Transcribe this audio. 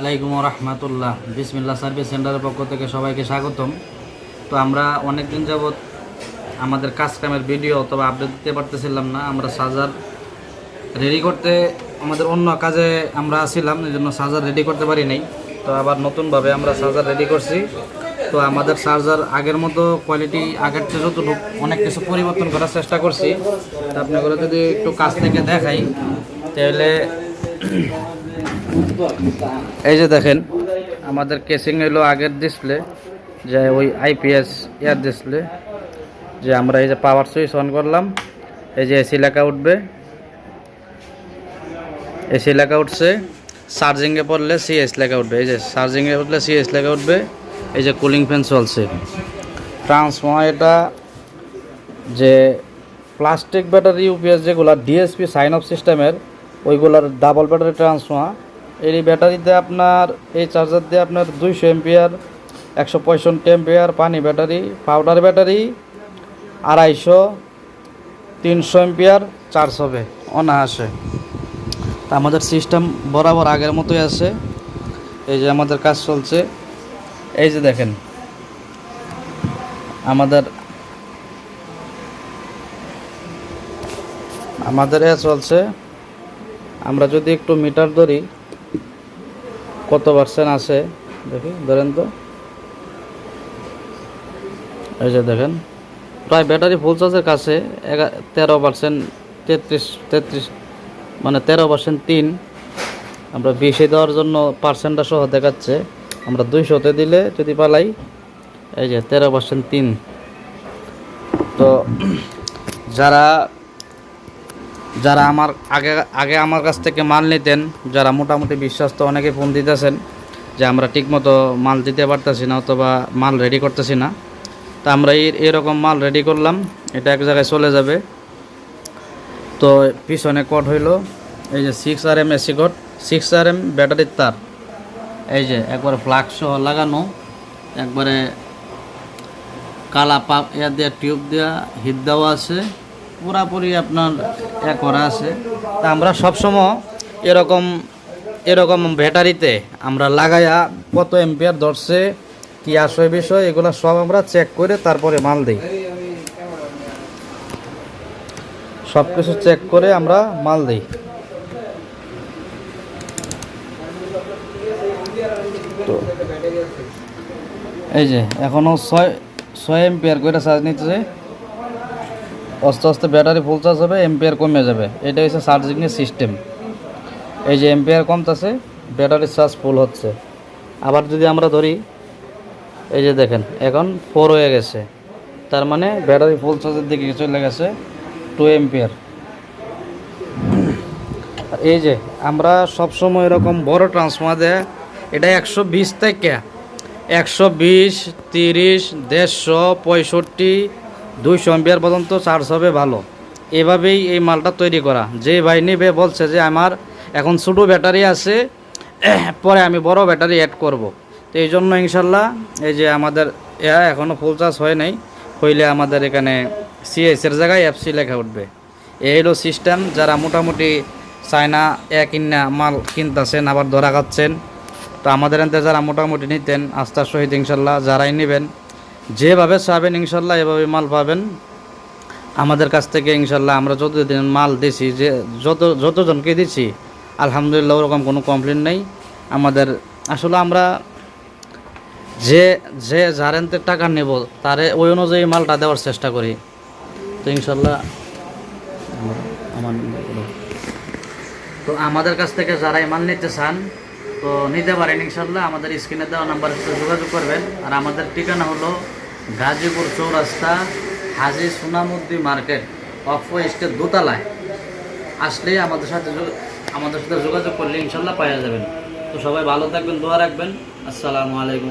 আলাইকুম রহমতুল্লাহ। বিসমিল্লা সার্ভিস সেন্টারের পক্ষ থেকে সবাইকে স্বাগতম। তো আমরা অনেক দিন যাবৎ আমাদের কাজ কামের ভিডিও অথবা আপডেট দিতে পারতেছিলাম না। আমরা সাজার রেডি করতে আমাদের অন্য কাজে আমরা ছিলাম, এই জন্য সাজার রেডি করতে পারি নাই। তো আবার নতুনভাবে আমরা সাজার রেডি করছি। তো আমাদের চার্জার আগের মতো কোয়ালিটি আগের যতটুকু অনেক কিছু পরিবর্তন করার চেষ্টা করছি। তো আপনাগুলো যদি একটু কাছ থেকে দেখাই, তাহলে এই যে দেখেন, আমাদের কেসিং হলো আগের ডিসপ্লে যে ওই আইপিএস এয়ার ডিসপ্লে যে আমরা এই যে পাওয়ার সুইচ অন করলাম, এই যে এসি লেখা উঠবে। এসি লেখা উঠছে চার্জিংয়ে পড়লে সিএস লেখা উঠবে। এই যে চার্জিংয়ে উঠলে সিএস লেখা উঠবে, এই যে কুলিং ফ্যান চলছে। ট্রান্সফর্মার এটা যে প্লাস্টিক ব্যাটারি ইউপিএস যেগুলো ডিএসপি সাইন অফ সিস্টেমের ওইগুলার ডাবল ব্যাটারি ট্রান্সফর্মার এই ব্যাটারিতে আপনার, এই চার্জার দিয়ে আপনার দুইশো এমপিয়ার, একশো পঁয়ষট্টি এমপিয়ার পানি ব্যাটারি, পাউডার ব্যাটারি, আড়াইশো, তিনশো এমপিয়ার চার্জ হবে অনায়াসে। তা আমাদের সিস্টেম বরাবর আগের মতোই আছে। এই যে আমাদের কাজ চলছে। এই যে দেখেন, আমাদের আমাদের এ চলছে। আমরা যদি একটু মিটার ধরি কত পার্সেন্ট আছে? দেখি, ধরেন তো। এই যে দেখেন, প্রায় ব্যাটারি ফুল চার্জের কাছে তেরো পার্সেন্ট তেত্রিশ তেত্রিশ মানে তেরো পার্সেন্ট তিন। আমরা বিশে দেওয়ার জন্য পার্সেন্টটা সহ দেখাচ্ছে। আমরা দুইশোতে দিলে যদি পালাই, এই যে তেরো পার্সেন্ট তিন। তো যারা যারা আমার আগে আগে আমার কাছ থেকে মাল নিতেন, যারা মোটামুটি বিশ্বস্ত, অনেকে ফোন দিতেছেন যে আমরা ঠিকমতো মাল দিতে পারতেছি না অথবা মাল রেডি করতেছি না। তা আমরা এরকম মাল রেডি করলাম, এটা এক জায়গায় চলে যাবে। তো পিছনে কট হইল, এই যে সিক্স আর এম এসি কট সিক্স আর এম ব্যাটারির তার। এই যে একবারে ফ্লাক্স সহ লাগানো, একবারে কালা পাপ এর দেওয়া টিউব দেওয়া হিট দেওয়া আছে। পুরাপুরি আপনার এ করা আছে। তা আমরা সবসময় এরকম এরকম ব্যাটারিতে আমরা লাগাইয়া কত এম্পিয়ার ধরছে, কি আসে বিষয়, এগুলো সব আমরা চেক করে তারপরে মাল দিই। সব কিছু চেক করে আমরা মাল দিই। তো এই যে এখনও ছয় ছয় এম্পিয়ার করে চার্জ নিতেছে। আস্তে আস্তে ব্যাটারি ফুল চার্জ হবে এম্পিয়ার কমে যাবে। এটা হচ্ছে চার্জিংয়ের সিস্টেম এই যে এম্পিয়ার কমতেছে ব্যাটারির চার্জ ফুল হচ্ছে। আবার যদি আমরা ধরি, এই যে দেখেন, এখন ফোর হয়ে গেছে। তার মানে ব্যাটারি ফুল চার্জের দিকে চলে গেছে টু এম্পিয়ার এই যে আমরা সবসময় এরকম বড় ট্রান্সফর্মার দেয়, এটা একশো বিশ থেকে একশো বিশ, তিরিশ, দেড়শো, পঁয়ষট্টি দুইশো এম্পিয়ার পর্যন্ত চার্জ হবে ভালো। এভাবেই এই মালটা তৈরি করা। যে ভাই নেবে বলছে যে আমার এখন ছোটো ব্যাটারি আছে, পরে আমি বড় ব্যাটারি অ্যাড করব। তো এই জন্য ইনশাল্লাহ এই যে আমাদের এ এখনও ফুল চার্জ হয় নাই, হইলে আমাদের এখানে সিএসের জায়গায় এফসি লেখা উঠবে। এই হলো সিস্টেম যারা মোটামুটি চায়না, এক ইন্না মাল কিনতেছেন, আবার ধরা খাচ্ছেন, তো আমাদের এনতে যারা মোটামুটি নিতেন, আস্থার সহিত ইনশাল্লাহ যারাই নেবেন যেভাবে চাবেন, ইনশাল্লাহ এভাবে মাল পাবেন। আমাদের কাছ থেকে, ইনশাল্লাহ, আমরা যতদিন মাল দিছি, যে যত, যতজনকে দিচ্ছি আলহামদুলিল্লাহ, ওরকম কোনো কমপ্লেন নেই। আমাদের, আসলে আমরা যে যে যার এনতে টাকা নেব, তারে ওই অনুযায়ী মালটা দেওয়ার চেষ্টা করি। তো ইনশাল্লাহ। তো আমাদের কাছ থেকে যারাই মাল নিতে চান, তো নিতে পারেন, ইনশাল্লাহ। আমাদের স্ক্রিনে দেওয়া নাম্বারের সাথে যোগাযোগ করবেন। আর আমাদের ঠিকানা হলো Gazipur Chowrasta, Haji Sunamuddi market of state দোতলায়। আসলে আমাদের সাথে আমাদের সাথে যোগাযোগ করলে ইনশাল্লাহ পাওয়া যাবেন। তো সবাই ভালো থাকবেন, দোয়া রাখবেন। আসসালামু আলাইকুম।